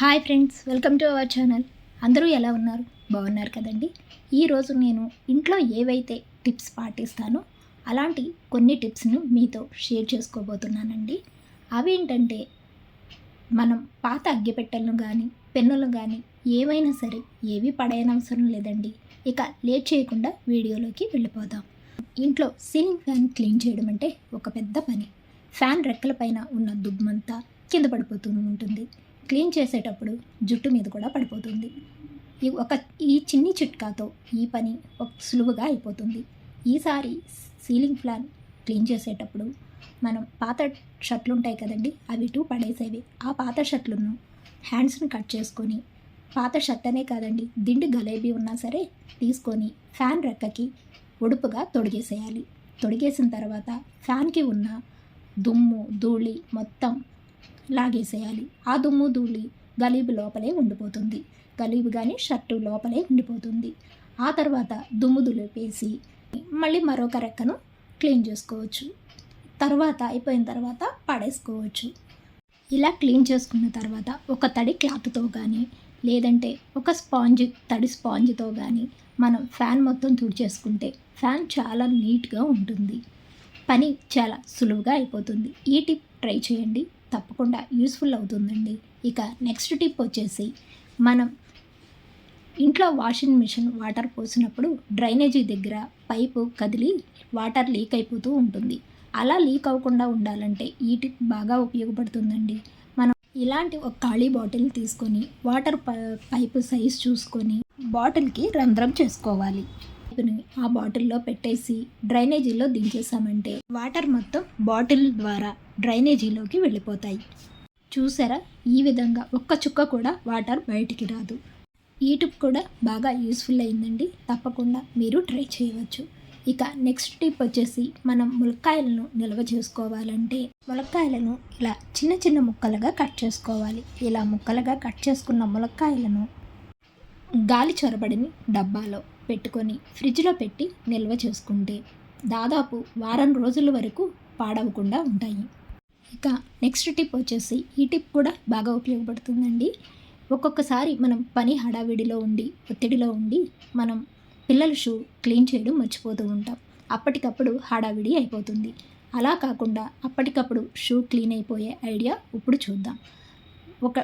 Hi friends welcome to our channel. అందరూ ఎలా ఉన్నారు? బాగున్నారు కదండి? ఈరోజు నేను ఇంట్లో ఏవైతే టిప్స్ పాటిస్తానో అలాంటి కొన్ని టిప్స్ను మీతో షేర్ చేసుకోబోతున్నానండి. అవి ఏంటంటే మనం పాత అగ్గిపెట్టెలను కానీ పెన్నులు కానీ ఏవైనా సరే ఏవి పడేయనవసరం లేదండి. ఇక లేట్ చేయకుండా వీడియోలోకి వెళ్ళిపోదాం. ఇంట్లో సీలింగ్ ఫ్యాన్ క్లీన్ చేయడం అంటే ఒక పెద్ద పని. ఫ్యాన్ రెక్కల పైన ఉన్న దుమ్మంతా కింద పడిపోతూ ఉంటుంది. క్లీన్ చేసేటప్పుడు జుట్టు మీద కూడా పడిపోతుంది. ఈ ఒక ఈ చిన్ని చిట్కాతో ఈ పని ఒక సులువుగా అయిపోతుంది. ఈసారి సీలింగ్ ఫ్యాన్ క్లీన్ చేసేటప్పుడు మనం పాత షర్ట్లు ఉంటాయి కదండి అవి టూ పడేసేవి. ఆ పాత షర్ట్లను హ్యాండ్స్ని కట్ చేసుకొని పాత షర్ట్ అనే కాదండి దిండు గలేబీ ఉన్నా సరే తీసుకొని ఫ్యాన్ రెక్కకి ఒడుపుగా తొడిగేసేయాలి. తొడిగేసిన తర్వాత ఫ్యాన్కి ఉన్న దుమ్ము ధూళి మొత్తం లాగేసేయాలి. ఆ దుమ్ము ధూళి గలీబు లోపలే ఉండిపోతుంది. గలీబు కానీ షర్టు లోపలే ఉండిపోతుంది. ఆ తర్వాత దుమ్ము దులిపేసి మళ్ళీ మరొక రెక్కను క్లీన్ చేసుకోవచ్చు. తర్వాత అయిపోయిన తర్వాత పడేసుకోవచ్చు. ఇలా క్లీన్ చేసుకున్న తర్వాత ఒక తడి క్లాత్తో కానీ లేదంటే ఒక స్పాంజ్ తడి స్పాంజ్తో కానీ మనం ఫ్యాన్ మొత్తం తుడిచేసుకుంటే ఫ్యాన్ చాలా నీట్గా ఉంటుంది. పని చాలా సులువుగా అయిపోతుంది. ఈ టిప్ ట్రై చేయండి. తప్పకుండా యూస్ఫుల్ అవుతుందండి. ఇక నెక్స్ట్ టిప్ వచ్చేసి మనం ఇంట్లో వాషింగ్ మిషన్ వాటర్ పోసినప్పుడు డ్రైనేజీ దగ్గర పైపు కదిలి వాటర్ లీక్ అయిపోతూ ఉంటుంది. అలా లీక్ అవ్వకుండా ఉండాలంటే ఈ టిప్ బాగా ఉపయోగపడుతుందండి. మనం ఇలాంటి ఒక ఖాళీ బాటిల్ తీసుకొని వాటర్ పైపు సైజ్ చూసుకొని బాటిల్కి రంధ్రం చేసుకోవాలి. పైపుని ఆ బాటిల్లో పెట్టేసి డ్రైనేజీలో దించేసామంటే వాటర్ మొత్తం బాటిల్ ద్వారా డ్రైనేజీలోకి వెళ్ళిపోతాయి. చూసారా? ఈ విధంగా ఒక్క చుక్క కూడా వాటర్ బయటికి రాదు. ఈ టిప్ కూడా బాగా యూస్ఫుల్ అయిందండి. తప్పకుండా మీరు ట్రై చేయవచ్చు. ఇక నెక్స్ట్ టిప్ వచ్చేసి మనం ములక్కాయలను నిల్వ చేసుకోవాలంటే ములక్కాయలను ఇలా చిన్న చిన్న ముక్కలుగా కట్ చేసుకోవాలి. ఇలా ముక్కలుగా కట్ చేసుకున్న ములక్కాయలను గాలి చొరబడిని డబ్బాలో పెట్టుకొని ఫ్రిడ్జ్లో పెట్టి నిల్వ చేసుకుంటే దాదాపు వారం రోజుల వరకు పాడవకుండా ఉంటాయి. ఇక నెక్స్ట్ టిప్ వచ్చేసి ఈ టిప్ కూడా బాగా ఉపయోగపడుతుందండి. ఒక్కొక్కసారి మనం పని హడావిడిలో ఉండి ఒత్తిడిలో ఉండి మనం పిల్లల షూ క్లీన్ చేయడం మర్చిపోతూ ఉంటాం. అప్పటికప్పుడు హడావిడి అయిపోతుంది. అలా కాకుండా అప్పటికప్పుడు షూ క్లీన్ అయిపోయే ఐడియా ఇప్పుడు చూద్దాం. ఒక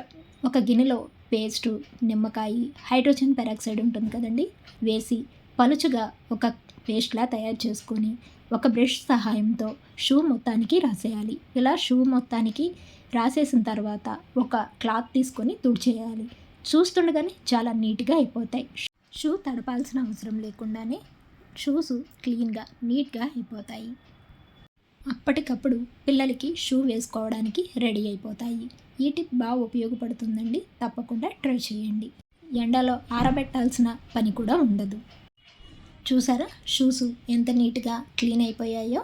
ఒక గిన్నెలో పేస్టు నిమ్మకాయ హైడ్రోజన్ పెరాక్సైడ్ ఉంటుంది కదండి. వేసి పలుచుగా ఒక పేస్ట్లా తయారు చేసుకొని ఒక బ్రష్ సహాయంతో షూ మొత్తానికి రాసేయాలి. ఇలా షూ మొత్తానికి రాసేసిన తర్వాత ఒక క్లాత్ తీసుకొని తుడిచేయాలి. చూస్తుండగానే చాలా నీట్గా అయిపోతాయి. షూ తడపాల్సిన అవసరం లేకుండానే షూస్ క్లీన్గా నీట్గా అయిపోతాయి. అప్పటికప్పుడు పిల్లలకి షూ వేసుకోవడానికి రెడీ అయిపోతాయి. ఈ టిప్ బాగా ఉపయోగపడుతుందండి. తప్పకుండా ట్రై చేయండి. ఎండలో ఆరబెట్టాల్సిన పని కూడా ఉండదు. చూసారా? షూస్ ఎంత నీట్గా క్లీన్ అయిపోయాయో?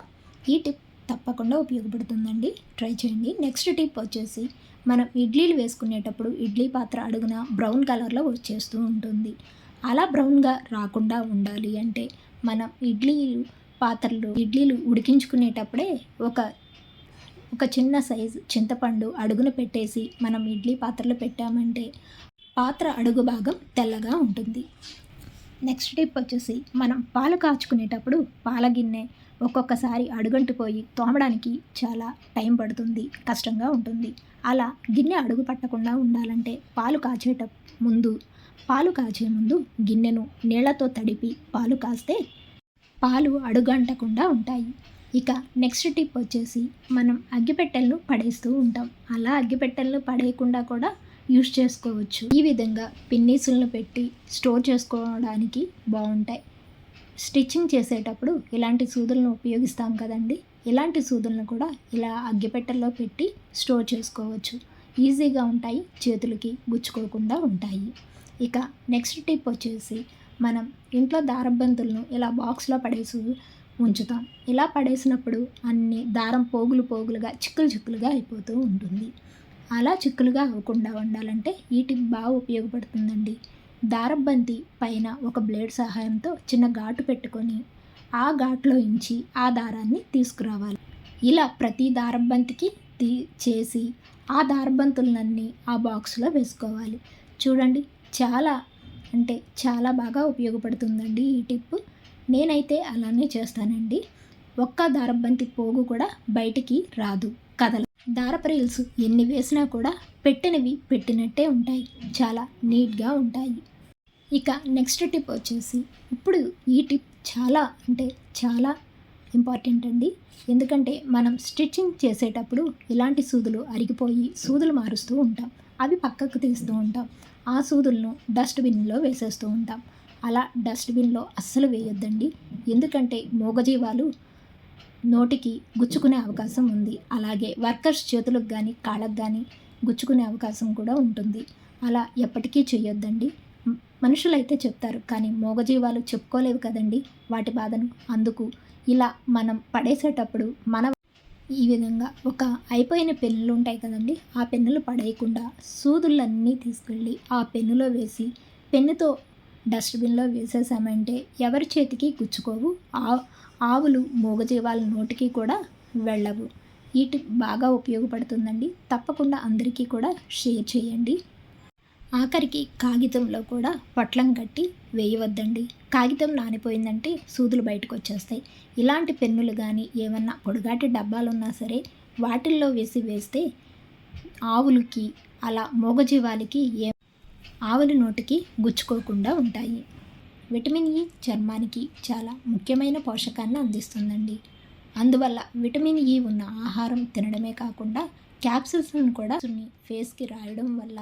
ఈ టిప్ తప్పకుండా ఉపయోగపడుతుందండి. ట్రై చేయండి. నెక్స్ట్ టిప్ వచ్చేసి మనం ఇడ్లీలు వేసుకునేటప్పుడు ఇడ్లీ పాత్ర అడుగున బ్రౌన్ కలర్లో వచ్చేస్తూ ఉంటుంది. అలా బ్రౌన్గా రాకుండా ఉండాలి అంటే మనం ఇడ్లీలు పాత్రలు ఇడ్లీలు ఉడికించుకునేటప్పుడే ఒక ఒక చిన్న సైజు చింతపండు అడుగున పెట్టేసి మనం ఇడ్లీ పాత్రలో పెట్టామంటే పాత్ర అడుగు భాగం తెల్లగా ఉంటుంది. నెక్స్ట్ టిప్ వచ్చేసి మనం పాలు కాచుకునేటప్పుడు పాల గిన్నె ఒక్కొక్కసారి అడుగంటిపోయి తోమడానికి చాలా టైం పడుతుంది కష్టంగా ఉంటుంది. అలా గిన్నె అడుగు పట్టకుండా ఉండాలంటే పాలు కాచేట ముందు పాలు కాచే ముందు గిన్నెను నీళ్ళతో తడిపి పాలు కాస్తే పాలు అడుగంటకుండా ఉంటాయి. ఇక నెక్స్ట్ టిప్ వచ్చేసి మనం అగ్గిపెట్టెలను పడేస్తూ ఉంటాం. అలా అగ్గిపెట్టెలను పడేయకుండా కూడా యూస్ చేసుకోవచ్చు. ఈ విధంగా పిన్నీసులను పెట్టి స్టోర్ చేసుకోవడానికి బాగుంటాయి. స్టిచ్చింగ్ చేసేటప్పుడు ఇలాంటి సూదులను ఉపయోగిస్తాం కదండి. ఇలాంటి సూదులను కూడా ఇలా అగ్గిపెట్టెల్లో పెట్టి స్టోర్ చేసుకోవచ్చు. ఈజీగా ఉంటాయి చేతులకి గుచ్చుకోకుండా ఉంటాయి. ఇక నెక్స్ట్ టిప్ వచ్చేసి మనం ఇంట్లో దారబంతులను ఇలా బాక్స్లో పడేసి ఉంచుతాం. ఇలా పడేసినప్పుడు అన్ని దారం పోగులు పోగులుగా చిక్కులు చిక్కులుగా అయిపోతూ ఉంటుంది. అలా చిక్కులుగా అవ్వకుండా ఉండాలంటే ఈ టిప్ బాగా ఉపయోగపడుతుందండి. దారబంతి పైన ఒక బ్లేడ్ సహాయంతో చిన్న ఘాటు పెట్టుకొని ఆ ఘాట్లో ఇంచి ఆ దారాన్ని తీసుకురావాలి. ఇలా ప్రతి దారబంతికి తీ చేసి ఆ దారబంతులన్నీ ఆ బాక్స్లో వేసుకోవాలి. చూడండి చాలా అంటే చాలా బాగా ఉపయోగపడుతుందండి ఈ టిప్ నేనైతే అలానే చేస్తానండి. ఒక్క దారబంతి పోగు కూడా బయటికి రాదు కథలు దారపు రీల్స్ ఎన్ని వేసినా కూడా పెట్టినవి పెట్టినట్టే ఉంటాయి చాలా నీట్గా ఉంటాయి. ఇక నెక్స్ట్ టిప్ వచ్చేసి ఇప్పుడు ఈ టిప్ చాలా అంటే చాలా ఇంపార్టెంట్ అండి. ఎందుకంటే మనం స్టిచ్చింగ్ చేసేటప్పుడు ఇలాంటి సూదులు అరిగిపోయి సూదులు మారుస్తూ ఉంటాం. అవి పక్కకు తీస్తూ ఉంటాం. ఆ సూదులను డస్ట్బిన్లో వేసేస్తూ ఉంటాం. అలా డస్ట్బిన్లో అస్సలు వేయొద్దండి. ఎందుకంటే మూగజీవాలు నోటికి గుచ్చుకునే అవకాశం ఉంది. అలాగే వర్కర్స్ చేతులకు కానీ కాళ్ళకు కానీ గుచ్చుకునే అవకాశం కూడా ఉంటుంది. అలా ఎప్పటికీ చేయొద్దండి మనుషులైతే చెప్తారు కానీ మూగజీవాలు చెప్పుకోలేవు కదండి వాటి బాధను. అందుకు ఇలా మనం పడేసేటప్పుడు మన ఈ విధంగా ఒక అయిపోయిన పెన్నులు ఉంటాయి కదండి ఆ పెన్నులు పడేయకుండా సూదులన్నీ తీసుకెళ్ళి ఆ పెన్నులో వేసి పెన్నుతో డస్ట్బిన్లో వేసేసామంటే ఎవరి చేతికి గుచ్చుకోవు ఆ ఆవులు మూగజీవాల నోటికి కూడా వెళ్ళవు. ఈ టిప్ బాగా ఉపయోగపడుతుందండి. తప్పకుండా అందరికీ కూడా షేర్ చేయండి. ఆఖరికి కాగితంలో కూడా పొట్లం కట్టి వేయవద్దండి. కాగితం నానిపోయిందంటే సూదులు బయటకు వచ్చేస్తాయి ఇలాంటి పెన్నులు కానీ ఏమన్నా పొడుగాటి డబ్బాలు ఉన్నా సరే వాటిల్లో వేసి వేస్తే ఆవులకి అలా మూగజీవాలకి ఏ ఆవుల నోటికి గుచ్చుకోకుండా ఉంటాయి. విటమిన్ ఈ చర్మానికి చాలా ముఖ్యమైన పోషకాన్ని అందిస్తుందండి. అందువల్ల విటమిన్ ఈ ఉన్న ఆహారం తినడమే కాకుండా క్యాప్సిల్స్ను కూడా ఫేస్కి రాయడం వల్ల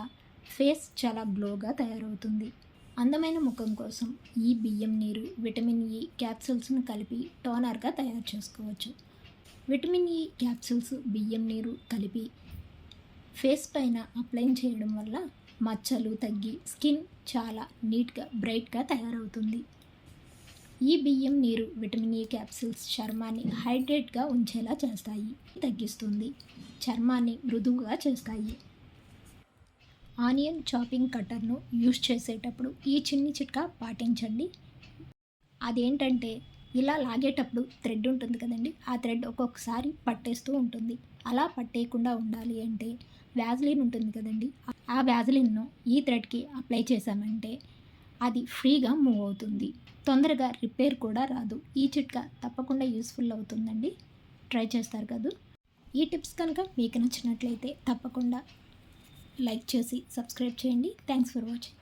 ఫేస్ చాలా గ్లోగా తయారవుతుంది. అందమైన ముఖం కోసం ఈ బియ్యం నీరు విటమిన్ ఈ క్యాప్సూల్స్ను కలిపి టోనర్గా తయారు చేసుకోవచ్చు. విటమిన్ ఈ క్యాప్సూల్స్ బియ్యం నీరు కలిపి ఫేస్ పైన అప్లై చేయడం వల్ల మచ్చలు తగ్గి స్కిన్ చాలా నీట్గా బ్రైట్గా తయారవుతుంది. ఈ బియ్యం నీరు విటమిన్ ఈ క్యాప్సూల్స్ చర్మాన్ని హైడ్రేట్గా ఉంచేలా చేస్తాయి తగ్గిస్తుంది. చర్మాన్ని మృదువుగా చేస్తాయి. ఆనియన్ చాపింగ్ కట్టర్ను యూస్ చేసేటప్పుడు ఈ చిన్ని చిట్కా పాటించండి. అదేంటంటే ఇలా లాగేటప్పుడు థ్రెడ్ ఉంటుంది కదండి ఆ థ్రెడ్ ఒక్కొక్కసారి పట్టేస్తూ ఉంటుంది. అలా పట్టేయకుండా ఉండాలి అంటే వ్యాజ్లిన్ ఉంటుంది కదండి ఆ వ్యాజ్లిన్ను ఈ థ్రెడ్కి అప్లై చేసామంటే అది ఫ్రీగా మూవ్ అవుతుంది. తొందరగా రిపేర్ కూడా రాదు. ఈ చిట్కా తప్పకుండా యూస్ఫుల్ అవుతుందండి. ట్రై చేస్తారు కదా. ఈ టిప్స్ కనుక మీకు నచ్చినట్లయితే తప్పకుండా లైక్ చేసి సబ్స్క్రైబ్ చేయండి. Thanks for watching